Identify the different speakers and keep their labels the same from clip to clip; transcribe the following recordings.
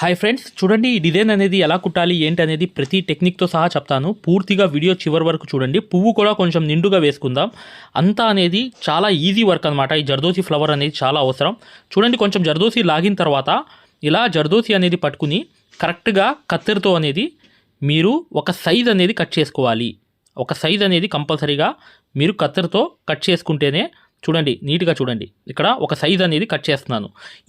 Speaker 1: Hi friends చూడండి ఈ design అనేది ఎలా కుట్టాలి ఏంటి అనేది ప్రతి టెక్నిక్తో సహా చెప్తాను. పూర్తిగా వీడియో చివరి వరకు చూడండి. పువ్వు కూడా కొంచెం నిండుగా వేసుకుందాం. అంతా అనేది చాలా ఈజీ వర్క్ అనమాట ఈ జర్దోసి ఫ్లవర్ అనేది చాలా అవసరం. చూడండి కొంచెం జర్దోసి లాగిన తర్వాత ఇలా జర్దోసి అనేది పట్టుకుని కరెక్ట్గా కత్తెరతో అనేది మీరు ఒక సైజ్ అనేది కట్ చేసుకోవాలి. ఒక సైజ్ అనేది కంపల్సరీగా మీరు కత్తెరతో కట్ చేసుకుంటేనే చూడండి నీట్గా చూడండి. ఇక్కడ ఒక సైజ్ అనేది కట్ చేస్తున్నాను.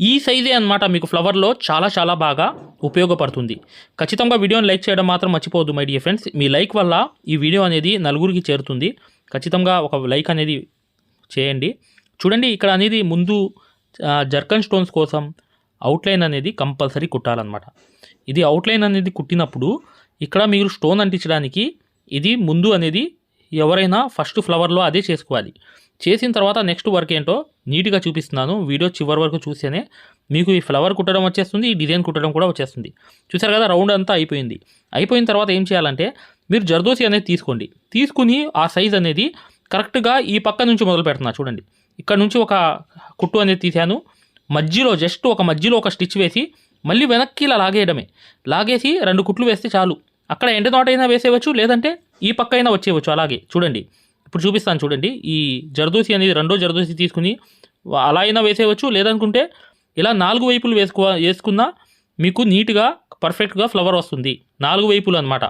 Speaker 1: ఈ సైజే అన్నమాట మీకు ఫ్లవర్లో చాలా చాలా బాగా ఉపయోగపడుతుంది. ఖచ్చితంగా వీడియోని లైక్ చేయడం మాత్రం మర్చిపోవద్దు మై డియర్ ఫ్రెండ్స్ మీ లైక్ వల్ల ఈ వీడియో అనేది నలుగురికి చేరుతుంది. ఖచ్చితంగా ఒక లైక్ అనేది చేయండి. చూడండి ఇక్కడ అనేది ముందు జర్కన్ స్టోన్స్ కోసం అవుట్లైన్ అనేది కంపల్సరీ కుట్టాలన్నమాట. ఇది అవుట్లైన్ అనేది కుట్టినప్పుడు ఇక్కడ మీరు స్టోన్ అంటించడానికి ఇది ముందు అనేది ఎవరైనా ఫస్ట్ ఫ్లవర్లో అదే చేసుకోవాలి. చేసిన తర్వాత నెక్స్ట్ వర్క్ ఏంటో నీట్గా చూపిస్తున్నాను. వీడియో చివరి వరకు చూస్తేనే మీకు ఈ ఫ్లవర్ కుట్టడం వచ్చేస్తుంది ఈ డిజైన్ కుట్టడం కూడా వచ్చేస్తుంది. చూసారు కదా రౌండ్ అంతా అయిపోయింది. అయిపోయిన తర్వాత ఏం చేయాలంటే మీరు జర్దోసి అనేది తీసుకోండి. తీసుకుని ఆ సైజ్ అనేది కరెక్ట్గా ఈ పక్క నుంచి మొదలు పెడుతున్నా చూడండి. ఇక్కడ నుంచి ఒక కుట్టు అనేది తీశాను. మధ్యలో జస్ట్ ఒక మధ్యలో ఒక స్టిచ్ వేసి మళ్ళీ వెనక్కి ఇలా లాగేయడమే. లాగేసి రెండు కుట్లు వేస్తే చాలు. అక్కడ ఎండ నాట్ అయినా వేసేయచ్చు లేదంటే ఈ పక్క అయినా వచ్చేయచ్చు అలాగే. చూడండి. ఇప్పుడు చూపిస్తాను చూడండి. ఈ జర్దోసి అనేది రెండో జర్దోసి తీసుకుని అలా అయినా వేసేయవచ్చు. లేదనుకుంటే ఇలా నాలుగు వైపులు వేసుకో వేసుకున్నా మీకు నీట్గా పర్ఫెక్ట్గా ఫ్లవర్ వస్తుంది. నాలుగు వైపులు అనమాట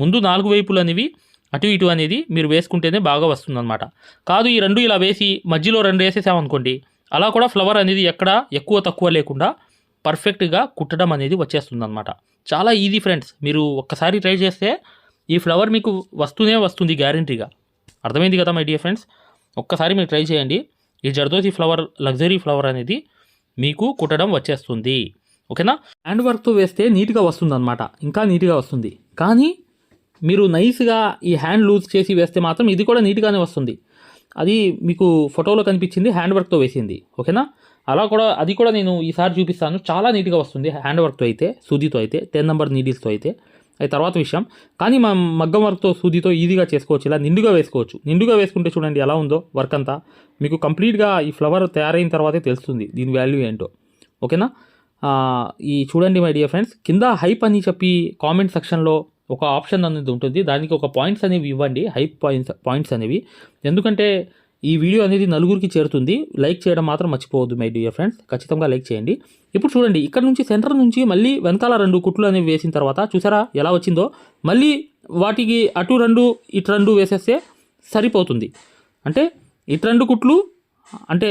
Speaker 1: ముందు నాలుగు వైపులు అనేవి అటు ఇటు అనేది మీరు వేసుకుంటేనే బాగా వస్తుంది అనమాట కాదు ఈ రెండు ఇలా వేసి మధ్యలో రెండు వేసేసామనుకోండి అలా కూడా ఫ్లవర్ అనేది ఎక్కడ ఎక్కువ తక్కువ లేకుండా పర్ఫెక్ట్గా కుట్టడం అనేది వచ్చేస్తుంది అనమాట చాలా ఈజీ ఫ్రెండ్స్ మీరు ఒక్కసారి ట్రై చేస్తే ఈ ఫ్లవర్ మీకు వస్తూనే వస్తుంది గ్యారంటీగా. అర్థమైంది కదా మై డియర్ ఫ్రెండ్స్ ఒక్కసారి మీరు ట్రై చేయండి. ఈ జర్దోసి ఫ్లవర్ లగ్జరీ ఫ్లవర్ అనేది మీకు కుట్టడం వచ్చేస్తుంది. ఓకేనా? హ్యాండ్ వర్క్తో వేస్తే నీట్గా వస్తుంది అనమాట ఇంకా నీట్గా వస్తుంది. కానీ మీరు నైస్గా ఈ హ్యాండ్ లూజ్ చేసి వేస్తే మాత్రం ఇది కూడా నీట్గానే వస్తుంది. అది మీకు ఫోటోలో కనిపించింది హ్యాండ్ వర్క్తో వేసింది. ఓకేనా? అలా కూడా అది కూడా నేను ఈసారి చూపిస్తాను. చాలా నీట్గా వస్తుంది హ్యాండ్ వర్క్తో అయితే సూదితో అయితే టెన్ నెంబర్ నీడిల్స్తో అయితే. అది తర్వాత విషయం. కానీ మనం మగ్గం వర్క్తో సూదితో ఈజీగా చేసుకోవచ్చు. ఇలా నిండుగా వేసుకోవచ్చు. నిండుగా వేసుకుంటే చూడండి ఎలా ఉందో వర్క్ అంతా. మీకు కంప్లీట్గా ఈ ఫ్లవర్ తయారైన తర్వాతే తెలుస్తుంది దీని వాల్యూ ఏంటో. ఓకేనా? ఈ చూడండి మై డియర్ ఫ్రెండ్స్ కింద హైప్ అని చెప్పి కామెంట్ సెక్షన్లో ఒక ఆప్షన్ అనేది ఉంటుంది. దానికి ఒక పాయింట్స్ అనేవి ఇవ్వండి. హైప్ పాయింట్స్ పాయింట్స్ అనేవి. ఎందుకంటే ఈ వీడియో అనేది నలుగురికి చేరుతుంది. లైక్ చేయడం మాత్రం మర్చిపోవద్దు మై డియర్ ఫ్రెండ్స్. ఖచ్చితంగా లైక్ చేయండి. ఇప్పుడు చూడండి ఇక్కడ నుంచి సెంటర్ నుంచి మళ్ళీ వెనకాల రెండు కుట్లు అనేవి వేసిన తర్వాత చూసారా ఎలా వచ్చిందో? మళ్ళీ వాటికి అటు రెండు ఇటు రెండు వేసేస్తే సరిపోతుంది. అంటే ఇటు రెండు కుట్లు అంటే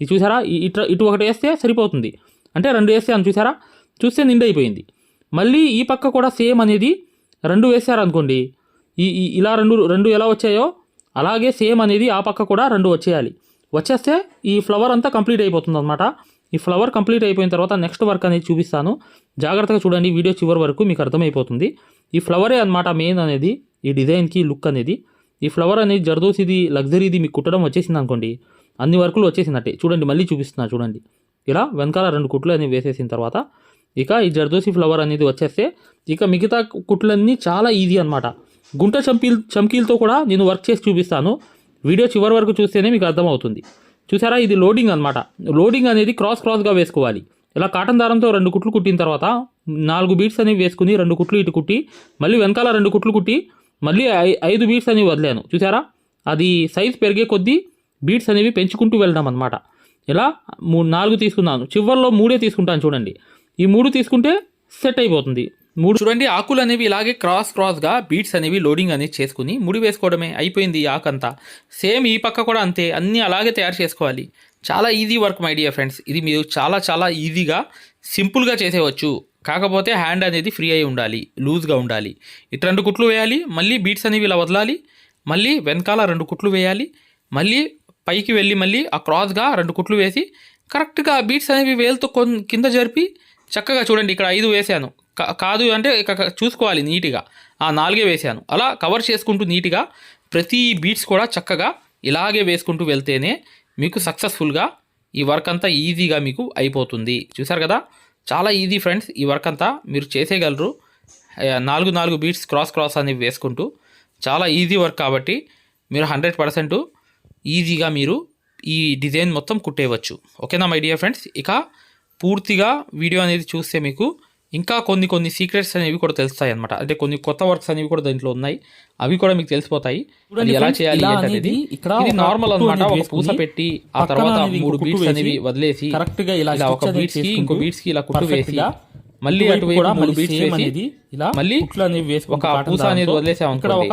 Speaker 1: ఇది చూసారా? ఇట్ ఇటు ఇటు ఒకటి వేస్తే సరిపోతుంది. అంటే రెండు వేస్తే అని చూసారా? చూస్తే నిండు అయిపోయింది. మళ్ళీ ఈ పక్క కూడా సేమ్ అనేది రెండు వేసారనుకోండి. అనుకోండి ఈ- ఇలా రెండు రెండు ఎలా వచ్చాయో అలాగే సేమ్ అనేది ఆ పక్క కూడా రెండు వచ్చేయాలి. వచ్చేస్తే ఈ ఫ్లవర్ అంతా కంప్లీట్ అయిపోతుంది అనమాట ఈ ఫ్లవర్ కంప్లీట్ అయిపోయిన తర్వాత నెక్స్ట్ వర్క్ అనేది చూపిస్తాను. జాగ్రత్తగా చూడండి వీడియో చివరి వరకు మీకు అర్థమైపోతుంది. ఈ ఫ్లవరే అనమాట మెయిన్ అనేది ఈ డిజైన్కి లుక్ అనేది. ఈ ఫ్లవర్ అనేది జర్దోసిది లగ్జరీది మీకు కుట్టడం వచ్చేసింది అనుకోండి అన్ని వర్కులు వచ్చేసినట్టే చూడండి మళ్ళీ చూపిస్తున్నా చూడండి. ఇలా వెనకాల రెండు కుట్లు అనేవి వేసేసిన తర్వాత ఇక ఈ జర్దోసి ఫ్లవర్ అనేది వచ్చేస్తే ఇక మిగతా కుట్లన్నీ చాలా ఈజీ అనమాట గుంట చంకీల్ చంకీలతో కూడా నేను వర్క్ చేసి చూపిస్తాను. వీడియో చివరి వరకు చూస్తేనే మీకు అర్థమవుతుంది. చూసారా ఇది లోడింగ్ అనమాట లోడింగ్ అనేది క్రాస్ క్రాస్గా వేసుకోవాలి. ఇలా కాటన్ దారంతో రెండు కుట్లు కుట్టిన తర్వాత నాలుగు బీట్స్ అనేవి వేసుకుని రెండు కుట్లు ఇటు కుట్టి మళ్ళీ వెనకాల రెండు కుట్లు కుట్టి మళ్ళీ ఐ- ఐదు బీట్స్ అనేవి వదిలాను. చూసారా? అది సైజ్ పెరిగే కొద్దీ బీట్స్ అనేవి పెంచుకుంటూ వెళ్ళడం అనమాట ఇలా మూడు నాలుగు తీసుకున్నాను. చివరిలో మూడే తీసుకుంటాను చూడండి. ఈ మూడు తీసుకుంటే సెట్ అయిపోతుంది. మూడు చూడండి ఆకులు అనేవి ఇలాగే క్రాస్ క్రాస్గా బీట్స్ అనేవి లోడింగ్ అనేది చేసుకుని ముడి వేసుకోవడమే అయిపోయింది ఈ ఆకు అంతా సేమ్ ఈ పక్క కూడా అంతే అన్నీ అలాగే తయారు చేసుకోవాలి. చాలా easy work my dear friends. ఇది మీరు చాలా చాలా ఈజీగా సింపుల్గా చేసేవచ్చు. కాకపోతే హ్యాండ్ అనేది ఫ్రీ అయి ఉండాలి లూజ్గా ఉండాలి. ఇటు రెండు కుట్లు వేయాలి మళ్ళీ బీట్స్ అనేవి ఇలా వదలాలి మళ్ళీ వెనకాల రెండు కుట్లు వేయాలి మళ్ళీ పైకి వెళ్ళి మళ్ళీ ఆ క్రాస్గా రెండు కుట్లు వేసి కరెక్ట్గా బీట్స్ అనేవి వేలుతో కొన్ కింద జరిపి చక్కగా చూడండి ఇక్కడ ఐదు వేసాను. కా- కాదు అంటే ఇక చూసుకోవాలి నీట్గా. ఆ నాలుగే వేసాను. అలా కవర్ చేసుకుంటూ నీట్గా ప్రతి బీట్స్ కూడా చక్కగా ఇలాగే వేసుకుంటూ వెళ్తేనే మీకు సక్సెస్ఫుల్గా ఈ వర్క్ అంతా ఈజీగా మీకు అయిపోతుంది. చూసారు కదా? చాలా ఈజీ ఫ్రెండ్స్ ఈ వర్క్ అంతా మీరు చేసేయగలరు. నాలుగు నాలుగు బీట్స్ క్రాస్ క్రాస్ అనేవి వేసుకుంటూ. చాలా ఈజీ వర్క్ కాబట్టి మీరు హండ్రెడ్ పర్సెంట్ ఈజీగా మీరు ఈ డిజైన్ మొత్తం కుట్టేయవచ్చు. ఓకేనా మై డియర్ ఫ్రెండ్స్ ఇక పూర్తిగా వీడియో అనేది చూస్తే మీకు ఇంకా కొన్ని కొన్ని సీక్రెట్స్ అనేవి కూడా తెలుస్తాయి అనమాట అంటే కొన్ని కొత్త వర్క్స్ అనేవి కూడా దీంట్లో ఉన్నాయి. అవి కూడా మీకు తెలిసిపోతాయి. ఎలా చేయాలి
Speaker 2: అనేది ఇక్కడ
Speaker 1: ఇది నార్మల్ అనమాట ఒక పూస పెట్టి ఆ తర్వాత మూడు బీట్స్ అనేవి వదిలేసి
Speaker 2: correct గా ఇలా
Speaker 1: ఒక బీట్స్కి ఇంకో బీట్స్కి ఇలా కుట్టు వేసి మళ్ళీ అటువైపు
Speaker 2: కూడా
Speaker 1: మూడు
Speaker 2: మళ్ళీ
Speaker 1: బీట్స్ వేసి
Speaker 2: అనేది ఇలా
Speaker 1: మళ్ళీ
Speaker 2: కుట్లు అనేవి వేసుకుంటూ
Speaker 1: ఒక పూస అనేది వదిలేసాం అనుకోండి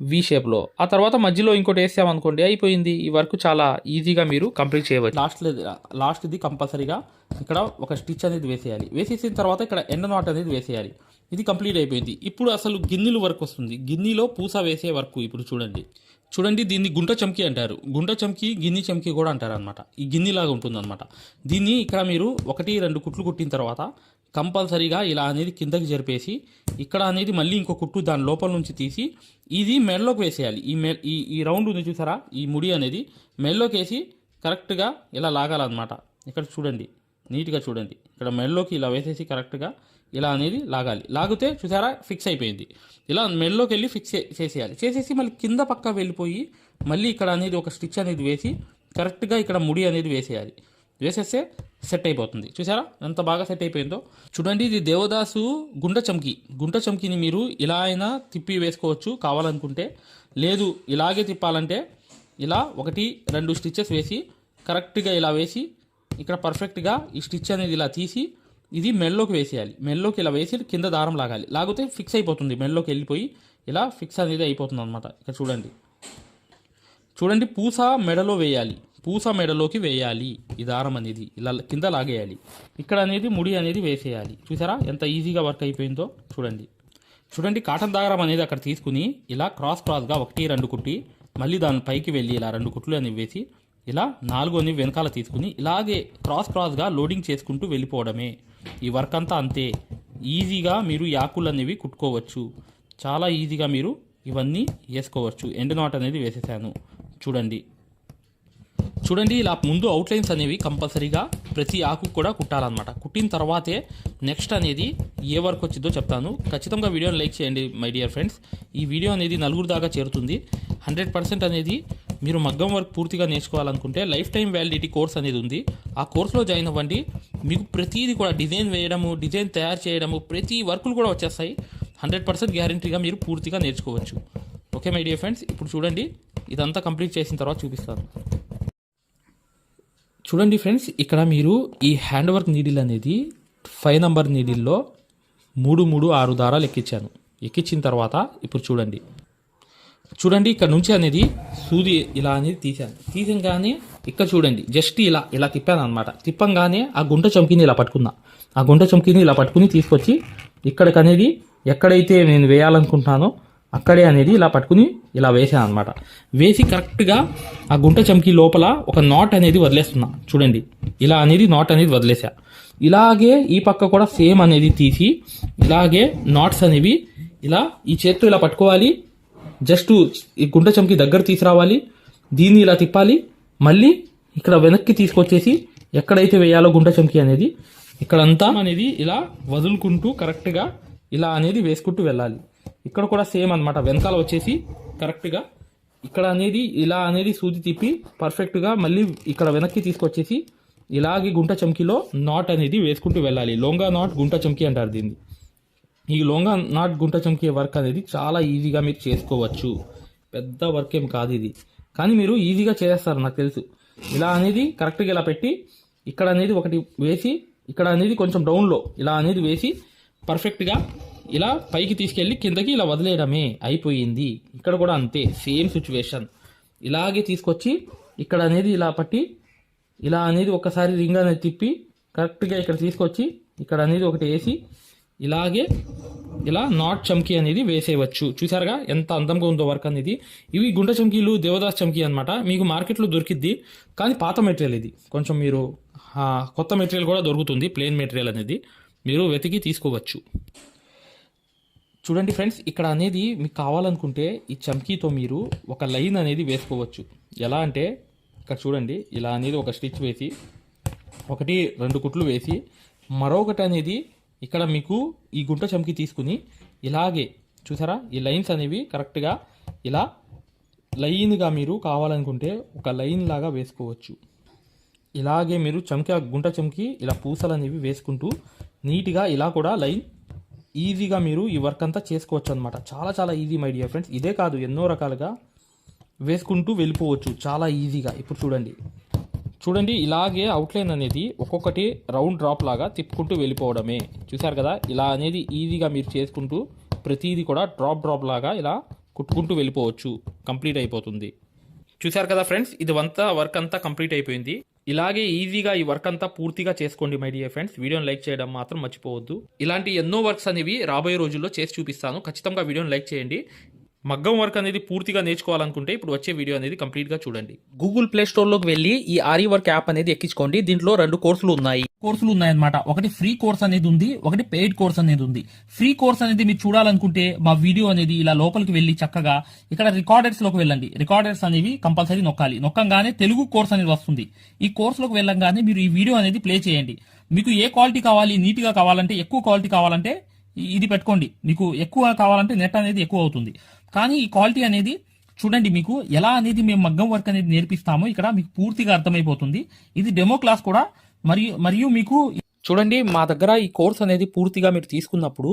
Speaker 1: వి షేప్లో ఆ తర్వాత మధ్యలో ఇంకోటి వేసామనుకోండి అయిపోయింది. ఈ వర్క్ చాలా ఈజీగా మీరు కంప్లీట్ చేయవచ్చు.
Speaker 2: లాస్ట్ లాస్ట్ ఇది కంపల్సరీగా ఇక్కడ ఒక స్టిచ్ అనేది వేసేయాలి. వేసేసిన తర్వాత ఇక్కడ ఎండ నాట్ అనేది వేసేయాలి. ఇది కంప్లీట్ అయిపోయింది. ఇప్పుడు అసలు గిన్నెలు వర్క్ వస్తుంది. గిన్నెలో పూస వేసే వర్క్ ఇప్పుడు చూడండి. చూడండి దీన్ని గుంట చమ్కి అంటారు. గుంట చమ్కి గిన్నె చమ్కి కూడా అంటారు అనమాట ఈ గిన్నెలాగా ఉంటుంది అనమాట దీన్ని ఇక్కడ మీరు ఒకటి రెండు కుట్లు కుట్టిన తర్వాత కంపల్సరీగా ఇలా అనేది కిందకి జరిపేసి ఇక్కడ అనేది మళ్ళీ ఇంకో కుట్టు దాని లోపల నుంచి తీసి ఇది మెడలోకి వేసేయాలి. ఈ మె ఈ ఈ రౌండ్ ఉంది చూసారా? ఈ ముడి అనేది మెడలోకి వేసి కరెక్ట్గా ఇలా లాగాలన్నమాట. ఇక్కడ చూడండి నీట్గా చూడండి. ఇక్కడ మెడలోకి ఇలా వేసేసి కరెక్ట్గా ఇలా అనేది లాగాలి. లాగితే చూసారా ఫిక్స్ అయిపోయింది. ఇలా మెడలోకి వెళ్ళి ఫిక్స్ చేసేయాలి. చేసేసి మళ్ళీ కింద పక్క వెళ్ళిపోయి మళ్ళీ ఇక్కడ అనేది ఒక స్టిచ్ అనేది వేసి కరెక్ట్గా ఇక్కడ ముడి అనేది వేసేయాలి. వేసేస్తే సెట్ అయిపోతుంది. చూసారా ఎంత బాగా సెట్ అయిపోయిందో. చూడండి ఇది దేవదాసు గుంట చమ్కి. గుంట చమ్కిని మీరు ఇలా అయినా తిప్పి వేసుకోవచ్చు కావాలనుకుంటే. లేదు ఇలాగే తిప్పాలంటే ఇలా ఒకటి రెండు స్టిచ్చెస్ వేసి కరెక్ట్గా ఇలా వేసి ఇక్కడ పర్ఫెక్ట్గా ఈ స్టిచ్ అనేది ఇలా తీసి ఇది మెల్లోకి వేసేయాలి. మెల్లోకి ఇలా వేసి కింద దారం లాగాలి. లాగితే ఫిక్స్ అయిపోతుంది. మెల్లోకి వెళ్ళిపోయి ఇలా ఫిక్స్ అనేది అయిపోతుంది అనమాట ఇక్కడ చూడండి. చూడండి పూస మెడలో వేయాలి. పూస మెడలోకి వేయాలి ఈ దారం అనేది. ఇలా కింద లాగేయాలి. ఇక్కడ అనేది ముడి అనేది వేసేయాలి. చూసారా? ఎంత ఈజీగా వర్క్ అయిపోయిందో చూడండి. చూడండి కాటన్ దారం అనేది అక్కడ తీసుకుని ఇలా క్రాస్ క్రాస్గా ఒకటి రెండు కుట్టి మళ్ళీ దాని పైకి వెళ్ళి ఇలా రెండు కుట్లు అనేవి వేసి ఇలా నాలుగు అనేవి వెనకాల తీసుకుని ఇలాగే క్రాస్ క్రాస్గా లోడింగ్ చేసుకుంటూ వెళ్ళిపోవడమే. ఈ వర్క్ అంతా అంతే. ఈజీగా మీరు యాకులు అనేవి కుట్టుకోవచ్చు. చాలా ఈజీగా మీరు ఇవన్నీ వేసుకోవచ్చు. ఎండ్ నాట్ అనేది వేసేసాను. చూడండి. చూడండి ఇలా ముందు అవుట్లైన్స్ అనేవి కంపల్సరీగా ప్రతి ఆకు కూడా కుట్టాలన్నమాట. కుట్టిన తర్వాతే నెక్స్ట్ అనేది ఏ వర్క్ వచ్చిందో చెప్తాను. ఖచ్చితంగా వీడియోని లైక్ చేయండి మై డియర్ ఫ్రెండ్స్ ఈ వీడియో అనేది నలుగురు దాకా చేరుతుంది. హండ్రెడ్ పర్సెంట్ అనేది మీరు మగ్గం వర్క్ పూర్తిగా నేర్చుకోవాలనుకుంటే లైఫ్ టైం వ్యాలిడిటీ కోర్స్ అనేది ఉంది. ఆ కోర్సులో జాయిన్ అవ్వండి. మీకు ప్రతిదీ కూడా డిజైన్ వేయడము డిజైన్ తయారు చేయడము ప్రతి వర్కులు కూడా వచ్చేస్తాయి. హండ్రెడ్ పర్సెంట్ గ్యారంటీగా మీరు పూర్తిగా నేర్చుకోవచ్చు. ఓకే మై డియర్ ఫ్రెండ్స్ ఇప్పుడు చూడండి. ఇదంతా కంప్లీట్ చేసిన తర్వాత చూపిస్తాను. చూడండి ఫ్రెండ్స్ ఇక్కడ మీరు ఈ హ్యాండ్ వర్క్ నీడిల్ అనేది ఫైవ్ నంబర్ నీడిల్లో మూడు మూడు ఆరు దారాలు ఎక్కించాను. ఎక్కించిన తర్వాత ఇప్పుడు చూడండి. చూడండి ఇక్కడ నుంచి అనేది సూది ఇలా అనేది తీసాను తీసంగానే ఇక్కడ చూడండి జస్ట్ ఇలా ఇలా తిప్పాను అనమాట తిప్పంగానే ఆ గుంట చంకీని ఇలా పట్టుకున్నా. ఆ గుంట చంకీని ఇలా పట్టుకుని తీసుకొచ్చి ఇక్కడికి అనేది ఎక్కడైతే నేను వేయాలనుకుంటున్నానో అక్కడే అనేది ఇలా పట్టుకుని ఇలా వేసాను అనమాట వేసి కరెక్ట్గా ఆ గుంట చమ్కి లోపల ఒక నాట్ అనేది వదిలేస్తున్నా. చూడండి ఇలా అనేది నాట్ అనేది వదిలేసా ఇలాగే ఈ పక్క కూడా సేమ్ అనేది తీసి ఇలాగే నాట్స్ అనేవి ఇలా ఈ చేత్తో ఇలా పట్టుకోవాలి. జస్ట్ ఈ గుంట చమ్కి దగ్గర తీసుకురావాలి దీన్ని ఇలా తిప్పాలి మళ్ళీ ఇక్కడ వెనక్కి తీసుకొచ్చేసి ఎక్కడైతే వేయాలో గుండె చమ్కి అనేది ఇక్కడంతా అనేది ఇలా వదులుకుంటూ కరెక్ట్గా ఇలా అనేది వేసుకుంటూ వెళ్ళాలి. ఇక్కడ కూడా సేమ్ అన్నమాట. వెనకాల వచ్చేసి కరెక్ట్గా ఇక్కడ అనేది ఇలా అనేది సూది తిప్పి పర్ఫెక్ట్గా మళ్ళీ ఇక్కడ వెనక్కి తీసుకొచ్చేసి ఇలాగే గుంట చంకీలో నాట్ అనేది వేసుకుంటూ వెళ్ళాలి. లొంగా నాట్ గుంట చంకీ అంటారు దీన్ని. ఈ లొంగా నాట్ గుంట చంకే వర్క్ అనేది చాలా ఈజీగా మీరు చేసుకోవచ్చు. పెద్ద వర్క్ ఏం కాదు ఇది. కానీ మీరు ఈజీగా చేస్తారు నాకు తెలుసు. ఇలా అనేది కరెక్ట్గా ఇలా పెట్టి ఇక్కడ అనేది ఒకటి వేసి
Speaker 1: ఇక్కడ అనేది కొంచెం డౌన్లో ఇలా అనేది వేసి పర్ఫెక్ట్గా ఇలా పైకి తీసుకెళ్ళి కిందకి ఇలా వదిలేయడమే అయిపోయింది. ఇక్కడ కూడా అంతే సేమ్ సిచ్యువేషన్ ఇలాగే తీసుకొచ్చి ఇక్కడ అనేది ఇలా పట్టి ఇలా అనేది ఒకసారి రింగ్ అనేది తిప్పి కరెక్ట్గా ఇక్కడ తీసుకొచ్చి ఇక్కడ అనేది ఒకటి వేసి ఇలాగే ఇలా నాట్ చమ్కీ అనేది వేసేయవచ్చు. చూసారుగా ఎంత అందంగా ఉందో వర్క్ అనేది. ఇవి గుంట చమ్కీలు దేవదాస్ చమ్కీ అనమాట మీకు మార్కెట్లో దొరికిద్ది కానీ పాత మెటీరియల్ ఇది. కొంచెం మీరు కొత్త మెటీరియల్ కూడా దొరుకుతుంది ప్లెయిన్ మెటీరియల్ అనేది. మీరు వెతికి తీసుకోవచ్చు. చూడండి ఫ్రెండ్స్ ఇక్కడ అనేది మీకు కావాలనుకుంటే ఈ చమ్కీతో మీరు ఒక లైన్ అనేది వేసుకోవచ్చు. ఎలా అంటే ఇక్కడ చూడండి ఇలా అనేది ఒక స్టిచ్ వేసి ఒకటి రెండు కుట్లు వేసి మరొకటి అనేది ఇక్కడ మీకు ఈ గుంట చమ్కి తీసుకుని ఇలాగే చూసారా? ఈ లైన్స్ అనేవి కరెక్ట్గా ఇలా లైన్గా మీరు కావాలనుకుంటే ఒక లైన్ లాగా వేసుకోవచ్చు. ఇలాగే మీరు చమ్కి గుంట చమ్కి ఇలా పూసలు అనేవి వేసుకుంటూ నీట్గా ఇలా కూడా లైన్ ఈజీగా మీరు ఈ వర్క్ అంతా చేసుకోవచ్చు అనమాట చాలా చాలా ఈజీ మై డియర్ ఫ్రెండ్స్. ఇదే కాదు ఎన్నో రకాలుగా వేసుకుంటూ వెళ్ళిపోవచ్చు. చాలా ఈజీగా. ఇప్పుడు చూడండి. చూడండి ఇలాగే అవుట్లైన్ అనేది ఒక్కొక్కటి రౌండ్ డ్రాప్ లాగా తిప్పుకుంటూ వెళ్ళిపోవడమే. చూసారు కదా? ఇలా అనేది ఈజీగా మీరు చేసుకుంటూ ప్రతిదీ కూడా డ్రాప్ డ్రాప్ లాగా ఇలా కుట్టుకుంటూ వెళ్ళిపోవచ్చు. కంప్లీట్ అయిపోతుంది. చూసారు కదా ఫ్రెండ్స్ ఇది అంతా వర్క్ అంతా కంప్లీట్ అయిపోయింది. ఇలాగే ఈజీగా ఈ వర్క్ అంతా పూర్తిగా చేసుకోండి మై డియర్ ఫ్రెండ్స్ వీడియోని లైక్ చేయడం మాత్రం మర్చిపోవద్దు. ఇలాంటి ఎన్నో వర్క్స్ అనేవి రాబోయే రోజుల్లో చేసి చూపిస్తాను. ఖచ్చితంగా వీడియోని లైక్ చేయండి. మగ్గం వర్క్ అనేది పూర్తిగా నేర్చుకోవాలనుకుంటే ఇప్పుడు వచ్చే వీడియో అనేది కంప్లీట్గా చూడండి.
Speaker 2: గూగుల్ ప్లే స్టోర్లోకి వెళ్ళి ఈ ఆరి వర్క్ యాప్ అనేది ఎక్కించుకోండి. దీంట్లో రెండు కోర్సులు ఉన్నాయి. కోర్సులు ఉన్నాయన్నమాట. ఒకటి ఫ్రీ కోర్స్ అనేది ఉంది ఒకటి పెయిడ్ కోర్స్ అనేది ఉంది. ఫ్రీ కోర్స్ అనేది మీరు చూడాలనుకుంటే మా వీడియో అనేది ఇలా లోపలికి వెళ్ళి చక్కగా ఇక్కడ రికార్డర్స్లోకి వెళ్ళండి. రికార్డర్స్ అనేవి కంపల్సరీ నొక్కాలి. నొక్కంగానే తెలుగు కోర్స్ అనేది వస్తుంది. ఈ కోర్స్లోకి వెళ్ళంగానే మీరు ఈ వీడియో అనేది ప్లే చేయండి. మీకు ఏ క్వాలిటీ కావాలి నీట్గా కావాలంటే ఎక్కువ క్వాలిటీ కావాలంటే ఇది పెట్టుకోండి. మీకు ఎక్కువ కావాలంటే నెట్ అనేది ఎక్కువ అవుతుంది. కానీ ఈ క్వాలిటీ అనేది చూడండి మీకు ఎలా అనేది మేము మగ్గం వర్క్ అనేది నేర్పిస్తామో ఇక్కడ మీకు పూర్తిగా అర్థమైపోతుంది. ఇది డెమో క్లాస్ కూడా. మరియు మరియు మీకు చూడండి మా దగ్గర ఈ కోర్స్ అనేది పూర్తిగా మీరు తీసుకున్నప్పుడు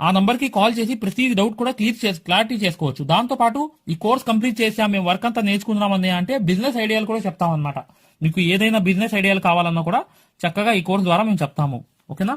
Speaker 2: ఆ నంబర్కి కాల్ చేసి ప్రతి డౌట్ కూడా క్లియర్ చేసి క్లారిటీ చేసుకోవచ్చు. దాంతో పాటు ఈ కోర్స్ కంప్లీట్ చేసాం మేము వర్క్ అంతా నేర్చుకుందామని అంటే బిజినెస్ ఐడియాలు కూడా చెప్తాం అనమాట మీకు ఏదైనా బిజినెస్ ఐడియాలు కావాలన్నా కూడా చక్కగా ఈ కోర్స్ ద్వారా మేము చెప్తాము. ఓకేనా?